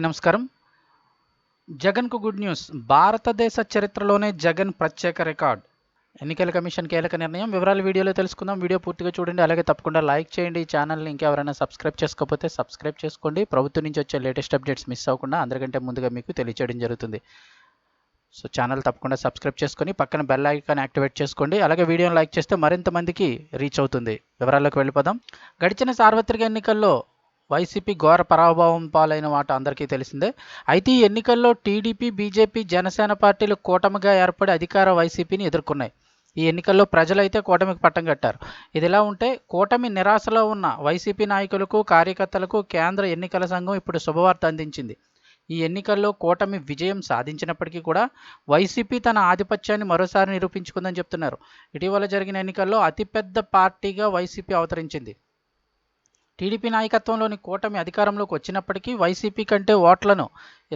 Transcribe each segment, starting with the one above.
నమస్కారం. జగన్కు good news. భారతదేశ చరిత్రలోనే జగన్ ప్రత్యేక రికార్డ్. ఎన్నికల కమిషన్ కీలక నిర్ణయం. వివరాలు వీడియోలో తెలుసుకుందాం. వీడియో పూర్తిగా చూడండి. అలాగే తప్పకుండా లైక్ చేయండి. ఈ ఛానల్ని ఇంకెవరైనా సబ్స్క్రైబ్ చేసుకోకపోతే సబ్స్క్రైబ్ చేసుకోండి. ప్రభుత్వం నుంచి వచ్చే లేటెస్ట్ అప్డేట్స్ మిస్ అవ్వకుండా అందరికంటే ముందుగా మీకు తెలియచేయడం జరుగుతుంది. సో ఛానల్ తప్పకుండా సబ్స్క్రైబ్ చేసుకొని పక్కన బెల్ ఐకాన్ యాక్టివేట్ చేసుకోండి. అలాగే వీడియోని లైక్ చేస్తే మరింత మందికి రీచ్ అవుతుంది. వివరాల్లోకి వెళ్ళిపోదాం. గడిచిన సార్వత్రిక ఎన్నికల్లో వైసీపీ ఘోర పరాభవం పాలైన మాట అందరికీ తెలిసిందే. అయితే ఈ ఎన్నికల్లో టీడీపీ బీజేపీ జనసేన పార్టీలు కూటమిగా ఏర్పడి అధికార వైసీపీని ఎదుర్కొన్నాయి. ఈ ఎన్నికల్లో ప్రజలైతే కూటమికి పట్టం కట్టారు. ఇదిలా ఉంటే కూటమి నిరాశలో ఉన్న వైసీపీ నాయకులకు కార్యకర్తలకు కేంద్ర ఎన్నికల సంఘం ఇప్పుడు శుభవార్త అందించింది. ఈ ఎన్నికల్లో కూటమి విజయం సాధించినప్పటికీ కూడా వైసీపీ తన ఆధిపత్యాన్ని మరోసారి నిరూపించుకుందని చెప్తున్నారు. ఇటీవల జరిగిన ఎన్నికల్లో అతిపెద్ద పార్టీగా వైసీపీ అవతరించింది. టీడీపీ నాయకత్వంలోని కూటమి అధికారంలోకి వచ్చినప్పటికీ వైసీపీ కంటే ఓట్లను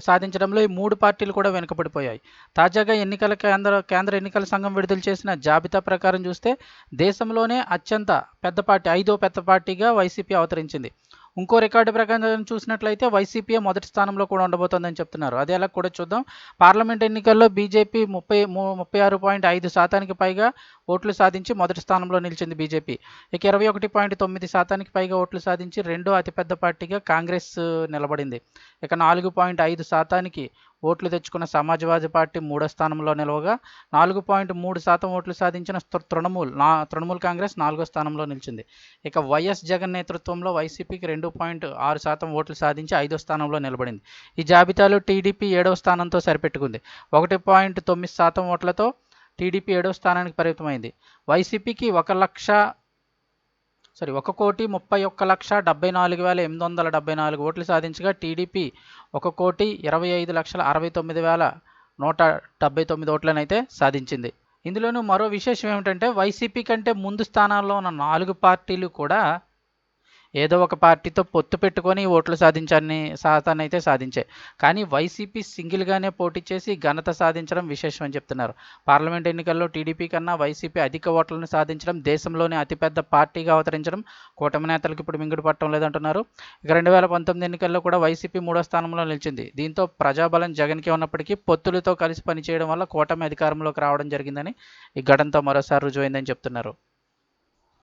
సాధించడంలో ఈ మూడు పార్టీలు కూడా వెనుకబడిపోయాయి. తాజాగా ఎన్నికల కేంద్ర కేంద్ర ఎన్నికల సంఘం విడుదల చేసిన జాబితా ప్రకారం చూస్తే దేశంలోనే అత్యంత పెద్ద పార్టీ ఐదో పెద్ద పార్టీగా వైసీపీ అవతరించింది. ఇంకో రికార్డు ప్రకారం చూసినట్లయితే వైసీపీ మొదటి స్థానంలో కూడా ఉండబోతోందని చెప్తున్నారు. అది ఎలా కూడా చూద్దాం. పార్లమెంట్ ఎన్నికల్లో బీజేపీ ముప్పై ముప్పై ఆరు పాయింట్ ఐదు శాతానికి పైగా ఓట్లు సాధించి మొదటి స్థానంలో నిలిచింది బీజేపీ. ఇక ఇరవై ఒకటి పాయింట్ తొమ్మిది శాతానికి పైగా ఓట్లు సాధించి రెండో అతిపెద్ద పార్టీగా కాంగ్రెస్ నిలబడింది. ఇక నాలుగు పాయింట్ ఐదు శాతానికి ఓట్లు తెచ్చుకున్న సమాజ్వాదీ పార్టీ మూడో స్థానంలో నిలవగా నాలుగు పాయింట్ మూడు శాతం ఓట్లు సాధించిన తృణమూల్ నా తృణమూల్ కాంగ్రెస్ నాలుగో స్థానంలో నిలిచింది. ఇక వైఎస్ జగన్ నేతృత్వంలో వైసీపీకి రెండు పాయింట్ ఆరు శాతం ఓట్లు సాధించి ఐదో స్థానంలో నిలబడింది. ఈ జాబితాలో టీడీపీ ఏడవ స్థానంతో సరిపెట్టుకుంది. ఒకటి పాయింట్ తొమ్మిది శాతం ఓట్లతో టీడీపీ ఏడవ స్థానానికి పరిమితమైంది. వైసీపీకి ఒక లక్ష సారీ ఒక కోటి ముప్పై ఒక్క లక్ష డెబ్బై నాలుగు వేల ఎనిమిది వందల డెబ్బై నాలుగు ఓట్లు సాధించగా టీడీపీ ఒక కోటి ఇరవై ఐదు లక్షల అరవై తొమ్మిది వేల నూట డెబ్బై తొమ్మిది ఓట్లనైతే సాధించింది. ఇందులోనూ మరో విశేషం ఏమిటంటే వైసీపీ కంటే ముందు స్థానాల్లో ఉన్న నాలుగు పార్టీలు కూడా ఏదో ఒక పార్టీతో పొత్తు పెట్టుకొని ఓట్లు సాధించాన్ని సాధన అయితే సాధించాయి కానీ వైసీపీ సింగిల్గానే పోటీ చేసి ఘనత సాధించడం విశేషం అని చెప్తున్నారు. పార్లమెంట్ ఎన్నికల్లో టీడీపీ కన్నా వైసీపీ అధిక ఓట్లను సాధించడం దేశంలోనే అతిపెద్ద పార్టీగా అవతరించడం కూటమి నేతలకు ఇప్పుడు మింగుడు పట్టడం లేదంటున్నారు. ఇక రెండు వేల పంతొమ్మిది ఎన్నికల్లో కూడా వైసీపీ మూడో స్థానంలో నిలిచింది. దీంతో ప్రజాబలం జగన్కి ఉన్నప్పటికీ పొత్తులతో కలిసి పనిచేయడం వల్ల కూటమి అధికారంలోకి రావడం జరిగిందని ఈ ఘటనతో మరోసారి రుజువైందని చెప్తున్నారు.